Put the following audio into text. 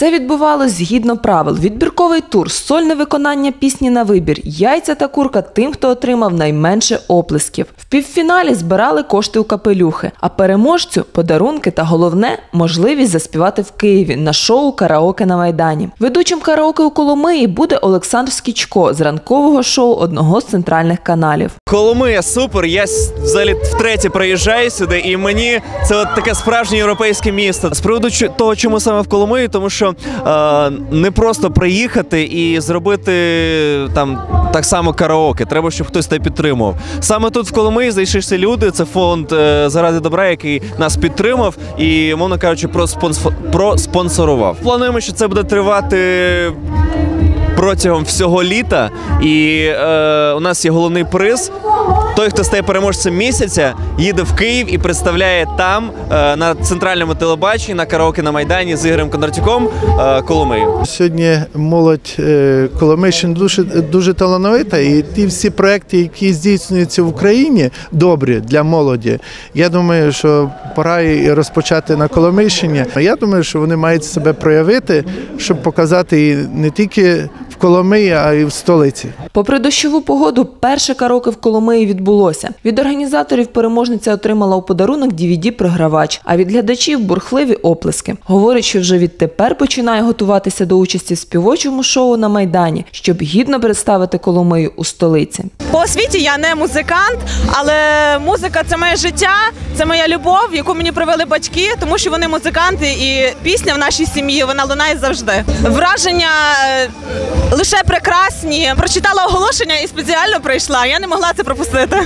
Все відбувалось згідно правил. Відбірковий тур, сольне виконання пісні на вибір, яйця та курка тим, хто отримав найменше оплесків. В півфіналі збирали кошти у капелюхи, а переможцю подарунки та головне можливість заспівати в Києві на шоу Караоке на Майдані. Ведучим караоке у Коломиї буде Олександр Скічко з ранкового шоу одного з центральних каналів. Коломия супер. Я взагалі втретє приїжджаю сюди, і мені це от таке справжнє європейське місто. З приводу того, чому саме в Коломиї, тому що е, не просто приїхати і зробити там так само караоке. Треба, щоб хтось тебе підтримував. Саме тут в Коломиї зайшлися люди. Це фонд е, заради добра, який нас підтримав і, мовно кажучи, проспонсо- проспонсорував. Плануємо, що це буде тривати протягом всього літа. І е, у нас є головний приз. Той, хто стає переможцем місяця, їде в Київ і представляє там е, на центральному телебаченні на караоке на майдані з Ігорем Кондратюком е, Коломию. Сьогодні молодь е, Коломийщини дуже, дуже талановита, і ті всі проекти, які здійснюються в Україні, добрі для молоді. Я думаю, що пора і розпочати на Коломийщині. Я думаю, що вони мають себе проявити, щоб показати і не тільки Коломиї, а й в столиці. Попри дощову погоду, перше караоке в Коломиї відбулося. Від організаторів переможниця отримала у подарунок DVD-програвач, а від глядачів бурхливі оплески. Говорить, що вже відтепер починає готуватися до участі в співочому шоу на майдані, щоб гідно представити Коломию у столиці. По освіті я не музикант, але музика це моє життя, це моя любов, яку мені привели батьки, тому що вони музиканти, і пісня в нашій сім'ї вона лунає завжди. Враження е, лише прекрасні. Прочитала оголошення і спеціально прийшла. Я не могла це пропустити.